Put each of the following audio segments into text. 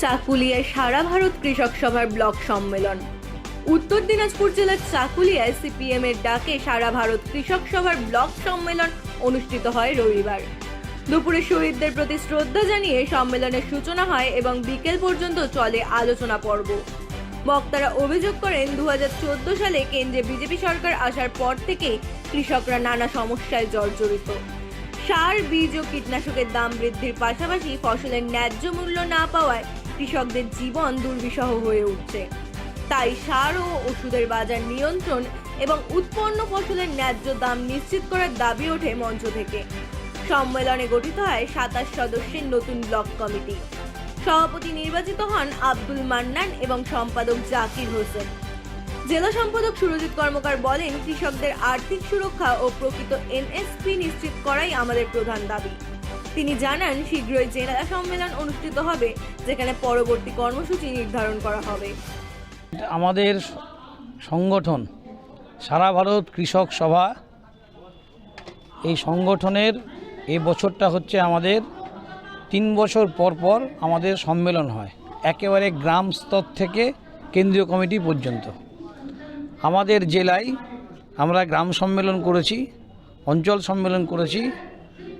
চাকুলিয়ায় সারা ভারত কৃষক সভার ব্লক সম্মেলন। উত্তর দিনাজপুর জেলার চাকুলিয়ায় সিপিএম এর ডাকে সারা ভারত কৃষক সভার ব্লক সম্মেলন অনুষ্ঠিত হয় রবিবার। দুপুরে শহীদদের প্রতি শ্রদ্ধা জানিয়ে সম্মেলনের সূচনা হয় এবং বিকেল পর্যন্ত চলে আলোচনা পর্ব। বক্তারা অভিযোগ করেন দু হাজার চোদ্দ সালে কেন্দ্রে বিজেপি সরকার আসার পর থেকেই কৃষকরা নানা সমস্যায় জর্জরিত। সার, বীজ ও কীটনাশকের দাম বৃদ্ধির পাশাপাশি ফসলের ন্যায্য মূল্য না পাওয়ায় কৃষকদের জীবন দুর্বিষহ হয়ে উঠছে। তাই সার ও ওষুধের বাজার নিয়ন্ত্রণ এবং উৎপন্ন ফসলের ন্যায্য দাম নিশ্চিত করার দাবি ওঠে মঞ্চ থেকে। সম্মেলনে গঠিত হয় সাতাশ সদস্যের নতুন ব্লক কমিটি। সভাপতি নির্বাচিত হন আব্দুল মান্নান এবং সম্পাদক জাকির হোসেন। জেলা সম্পাদক সুরজিৎ কর্মকার বলেন, কৃষকদের আর্থিক সুরক্ষা ও প্রকৃত এমএসপি নিশ্চিত করাই আমাদের প্রধান দাবি। তিনি জানান, শীঘ্রই জেলা সম্মেলন অনুষ্ঠিত হবে, যেখানে পরবর্তী কর্মসূচি নির্ধারণ করা হবে। আমাদের সংগঠন, সারা ভারত কৃষক সভা, এই সংগঠনের এই বছরটা হচ্ছে আমাদের তিন বছর পর পর আমাদের সম্মেলন হয়, একেবারে গ্রাম স্তর থেকে কেন্দ্রীয় কমিটি পর্যন্ত। আমাদের জেলায় আমরা গ্রাম সম্মেলন করেছি, অঞ্চল সম্মেলন করেছি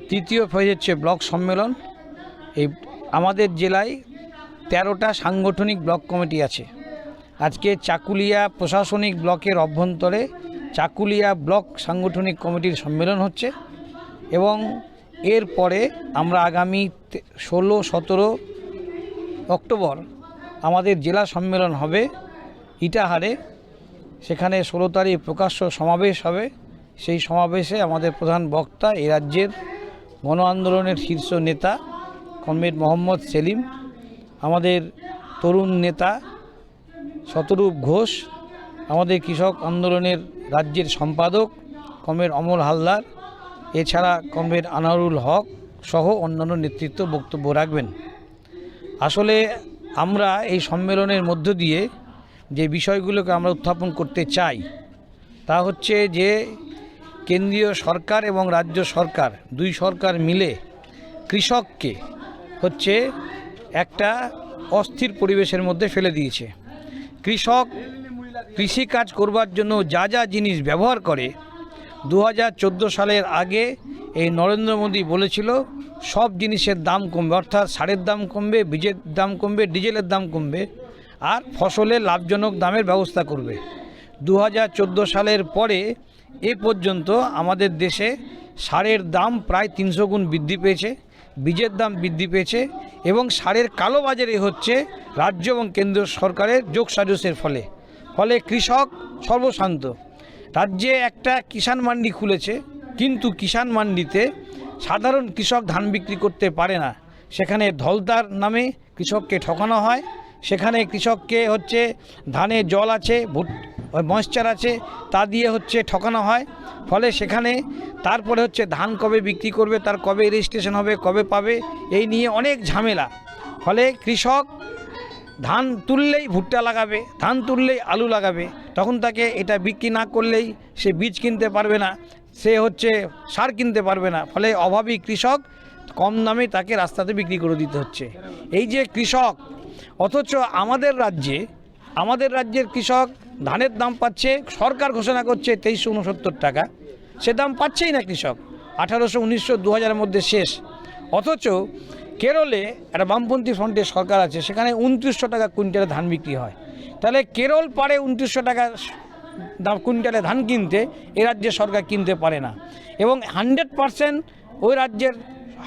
তৃতীয় ফেজ হচ্ছে ব্লক সম্মেলন। এই আমাদের জেলায় তেরোটা সাংগঠনিক ব্লক কমিটি আছে। আজকে চাকুলিয়া প্রশাসনিক ব্লকের অভ্যন্তরে চাকুলিয়া ব্লক সাংগঠনিক কমিটির সম্মেলন হচ্ছে এবং এরপরে আমরা আগামী ষোলো, সতেরো অক্টোবর আমাদের জেলা সম্মেলন হবে ইটাহারে। সেখানে ষোলো তারিখ প্রকাশ্য সমাবেশ হবে। সেই সমাবেশে আমাদের প্রধান বক্তা এ রাজ্যের গণ আন্দোলনের শীর্ষ নেতা কমরেড মোহাম্মদ সেলিম, আমাদের তরুণ নেতা শতরূপ ঘোষ, আমাদের কৃষক আন্দোলনের রাজ্যের সম্পাদক কমরেড অমল হালদার, এছাড়া কমরেড আনারুল হক সহ অন্যান্য নেতৃত্ব বক্তব্য রাখবেন। আসলে আমরা এই সম্মেলনের মধ্য দিয়ে যে বিষয়গুলোকে আমরা উত্থাপন করতে চাই, তা হচ্ছে যে কেন্দ্রীয় সরকার এবং রাজ্য সরকার দুই সরকার মিলে কৃষককে হচ্ছে একটা অস্থির পরিবেশের মধ্যে ফেলে দিয়েছে। কৃষক কৃষিকাজ করবার জন্য যা যা জিনিস ব্যবহার করে দু হাজার চোদ্দ সালের আগে এই নরেন্দ্র মোদী বলেছিল, সব জিনিসের দাম কমবে, অর্থাৎ সারের দাম কমবে, বীজের দাম কমবে, ডিজেলের দাম কমবে, আর ফসলের লাভজনক দামের ব্যবস্থা করবে। দু হাজার চোদ্দ সালের পরে এ পর্যন্ত আমাদের দেশে সারের দাম প্রায় তিনশো গুণ বৃদ্ধি পেয়েছে, বীজের দাম বৃদ্ধি পেয়েছে এবং সারের কালোবাজারি হচ্ছে রাজ্য এবং কেন্দ্র সরকারের যোগসাজসের ফলে। ফলে কৃষক সর্বশান্ত। রাজ্যে একটা কিষাণ মান্ডি খুলেছে, কিন্তু কিষাণ মান্ডিতে সাধারণ কৃষক ধান বিক্রি করতে পারে না। সেখানে ধলতার নামে কৃষককে ঠকানো হয়, সেখানে কৃষককে হচ্ছে ধানে জল আছে ময়েশ্চার আছে, তা দিয়ে হচ্ছে ঠকানো হয়। ফলে সেখানে তারপরে হচ্ছে ধান কবে বিক্রি করবে, তার কবে রেজিস্ট্রেশন হবে, কবে পাবে, এই নিয়ে অনেক ঝামেলা। ফলে কৃষক ধান তুললেই ভুট্টা লাগাবে, ধান তুললেই আলু লাগাবে, তখন তাকে এটা বিক্রি না করলেই সে বীজ কিনতে পারবে না, সে হচ্ছে সার কিনতে পারবে না। ফলে অভাবী কৃষক কম দামে তাকে রাস্তাতে বিক্রি করে দিতে হচ্ছে। এই যে কৃষক, অথচ আমাদের রাজ্যে, আমাদের রাজ্যের কৃষক ধানের দাম পাচ্ছে, সরকার ঘোষণা করছে তেইশশো উনসত্তর টাকা। সে দাম পাচ্ছেই না কৃষক। আঠারোশো, উনিশশো দু হাজারের মধ্যে শেষ। অথচ কেরলে একটা বামপন্থী ফ্রন্টের সরকার আছে, সেখানে উনত্রিশশো টাকা কুইন্টালে ধান বিক্রি হয়। তাহলে কেরল পারে উনত্রিশশো টাকা দাম কুইন্টালে ধান কিনতে এ রাজ্যের সরকার কিনতে পারে না। এবং হান্ড্রেড পারসেন্ট ওই রাজ্যের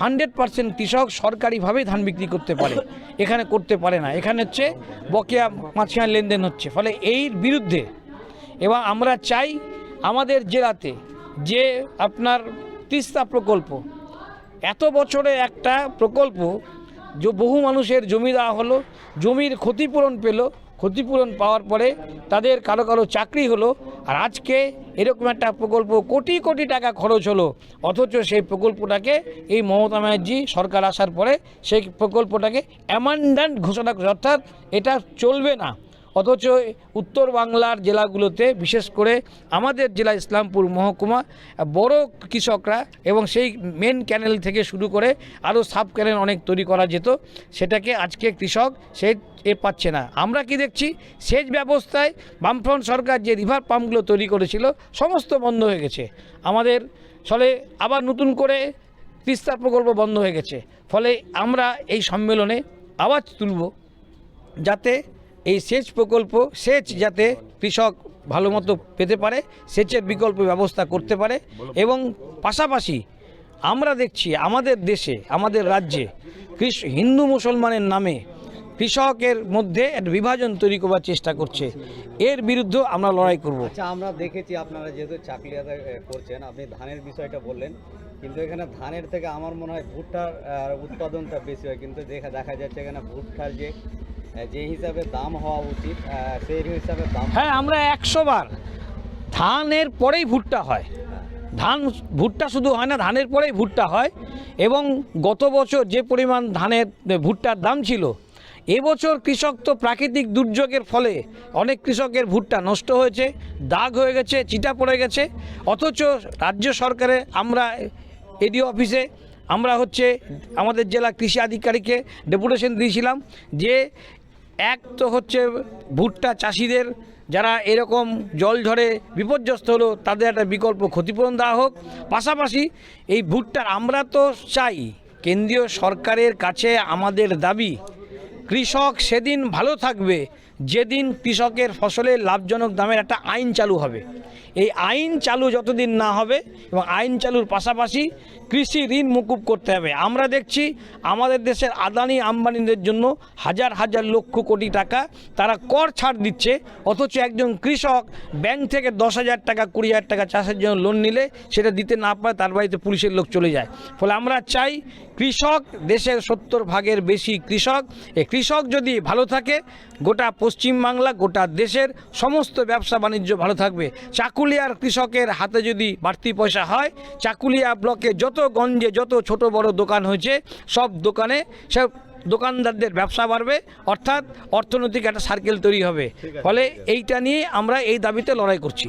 হান্ড্রেড পারসেন্ট কৃষক সরকারিভাবেই ধান বিক্রি করতে পারে। এখানে করতে পারে না। এখানে হচ্ছে বকেয়া মাঝখানে লেনদেন হচ্ছে। ফলে এর বিরুদ্ধে এবং আমরা চাই আমাদের জেলাতে যে আপনার তিস্তা প্রকল্প, এত বছরে একটা প্রকল্প যে বহু মানুষের জমি দেওয়া হলো, জমির ক্ষতিপূরণ পেল, ক্ষতিপূরণ পাওয়ার পরে তাদের কারও কারও চাকরি হলো আর আজকে এরকম একটা প্রকল্প কোটি কোটি টাকা খরচ হলো, অথচ সেই প্রকল্পটাকে এই মমতা ব্যানার্জি সরকার আসার পরে সেই প্রকল্পটাকে অ্যামান্ডান্ট ঘোষণা করে অর্থাৎ এটা চলবে না। অথচ উত্তর বাংলার জেলাগুলোতে, বিশেষ করে আমাদের জেলা ইসলামপুর মহকুমা, বড় কৃষকরা এবং সেই মেন ক্যানেল থেকে শুরু করে আরও সাব ক্যানেল অনেক তৈরি করা যেত, সেটাকে আজকে কৃষক সে এ পাচ্ছে না। আমরা কি দেখছি? সেচ ব্যবস্থায় বামফ্রন্ট সরকার যে রিভার পাম্পগুলো তৈরি করেছিল, সমস্ত বন্ধ হয়ে গেছে। আমাদের ফলে আবার নতুন করে তিস্তা প্রকল্প বন্ধ হয়ে গেছে। ফলে আমরা এই সম্মেলনে আওয়াজ তুলব, যাতে এই সেচ প্রকল্প সেচ যাতে কৃষক ভালো মতো পেতে পারে সেচের বিকল্প ব্যবস্থা করতে পারে এবং পাশাপাশি আমরা দেখছি আমাদের দেশে আমাদের রাজ্যে কৃষ হিন্দু মুসলমানের নামে কৃষকের মধ্যে একটা বিভাজন তৈরি করবার চেষ্টা করছে। এর বিরুদ্ধে আমরা লড়াই করব। আচ্ছা আমরা দেখেছি আপনারা যেহেতু চাকলিয়াতে এ, করছেন আপনি ধানের বিষয়টা বললেন। কিন্তু এখানে ধানের থেকে আমার মনে হয় ভুট্টার উৎপাদনটা বেশি হয়। কিন্তু দেখা দেখা যাচ্ছে এখানে ভুট্টার যে যে হিসাবে দাম হওয়া উচিত সেই হিসাবে দাম হ্যাঁ আমরা একশো বার ধানের পরেই ভুট্টা হয়। ধান ভুট্টা শুধু হয় না, ধানের পরেই ভুট্টা হয় এবং গত বছর যে পরিমাণ ধানের ভুট্টার দাম ছিল, এবছর কৃষক তো প্রাকৃতিক দুর্যোগের ফলে অনেক কৃষকের ভুট্টা নষ্ট হয়েছে, দাগ হয়ে গেছে, চিটা পড়ে গেছে। অথচ রাজ্য সরকারে আমরা এডিও অফিসে আমরা হচ্ছে আমাদের জেলা কৃষি আধিকারিককে ডেপুটেশন দিয়েছিলাম যে এক তো হচ্ছে ভুট্টা চাষিদের, যারা এরকম জল ঝড়ে বিপর্যস্ত হলো, তাদের একটা বিকল্প ক্ষতিপূরণ দেওয়া হোক। পাশাপাশি এই ভুট্টার আমরা তো চাই, কেন্দ্রীয় সরকারের কাছে আমাদের দাবি, কৃষক সেদিন ভালো থাকবে, যেদিন কৃষকের ফসলের লাভজনক দামের একটা আইন চালু হবে। এই আইন চালু যতদিন না হবে এবং আইন চালুর পাশাপাশি কৃষি ঋণ মুকুব করতে হবে। আমরা দেখছি আমাদের দেশের আদানি আম্বানিদের জন্য হাজার হাজার লক্ষ কোটি টাকা তারা কর ছাড় দিচ্ছে, অথচ একজন কৃষক ব্যাংক থেকে দশ হাজার টাকা, কুড়ি হাজার টাকা চাষের জন্য লোন নিলে সেটা দিতে না পারে তার বাড়িতে পুলিশের লোক চলে যায়। ফলে আমরা চাই কৃষক দেশের সত্তর ভাগের বেশি কৃষক এই কৃষক যদি ভালো থাকে, গোটা পশ্চিমবাংলা, গোটা দেশের সমস্ত ব্যবসা বাণিজ্য ভালো থাকবে। চাকুলিয়ার কৃষকের হাতে যদি বাড়তি পয়সা হয় চাকুলিয়া ব্লকে যত গঞ্জে যত ছোট বড় দোকান হয়েছে সব দোকানে সব দোকানদারদের ব্যবসা বাড়বে অর্থাৎ অর্থনৈতিক একটা সার্কেল তৈরি হবে। ফলে এইটা নিয়ে আমরা এই দাবিতে লড়াই করছি।